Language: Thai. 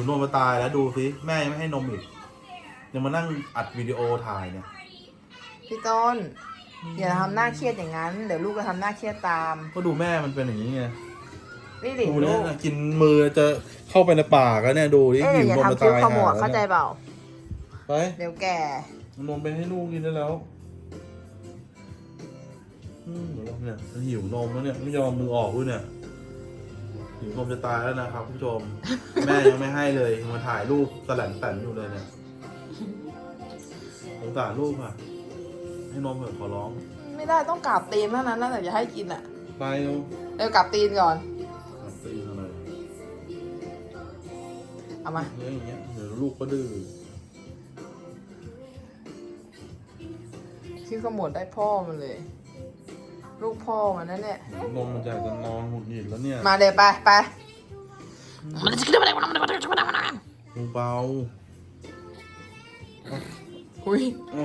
หิวนมมาตายแล้วดูสิแม่ยังไม่ให้นมอีกยังมานั่งอัดวิดีโอถ่ายเนี่ยพี่ต้นอย่าทำหน้าเครียดอย่างนั้นเดี๋ยวลูกก็ทำหน้าเครียดตามก็ดูแม่มันเป็นอย่างนี้ไงนี่ดิดูลูเนี่ยกนะกินมือจะเข้าไปในปากแล้วเนี่ยดูดิเอ้ยหิวอย่านมมาทำคิ้วตายขมวดหเข้าใจแล้วนี่ยเปล่าไปเดี๋ยวแก่เอานมไปให้ลูกกินได้แล้วอืมเดี๋ยวเนี่ยมันหิวนมแล้วเนี่ยไม่ยอมมือออกด้วยเนี่ย หิวนมจะตายแล้วนะครับผู้ชม แม่ยังไม่ให้เลยมาถ่ายรูปแสลนแตนอยู่เลยเนี่ยสงสารลูกอะ ให้นมเถอะขอร้อง ไม่ได้ต้องกราบตีนเท่านั้นแล้วแต่จะให้กินอะ ไปเร็วเดี๋ยวกราบตีนก่อนครับตีอะไรเอามาเนี่ยอย่างเงี้ยเดี๋ยวลูกก็ดื้อคิ้วขมวดได้พ่อมันเลย ลูกพ่อมันนั่นเนี่ยหิวนมมันจะจะนอนหงุดหงิดแล้วเนี่ยมาเดี๋ยวไปไปเบาอุ้ยๆเอ้า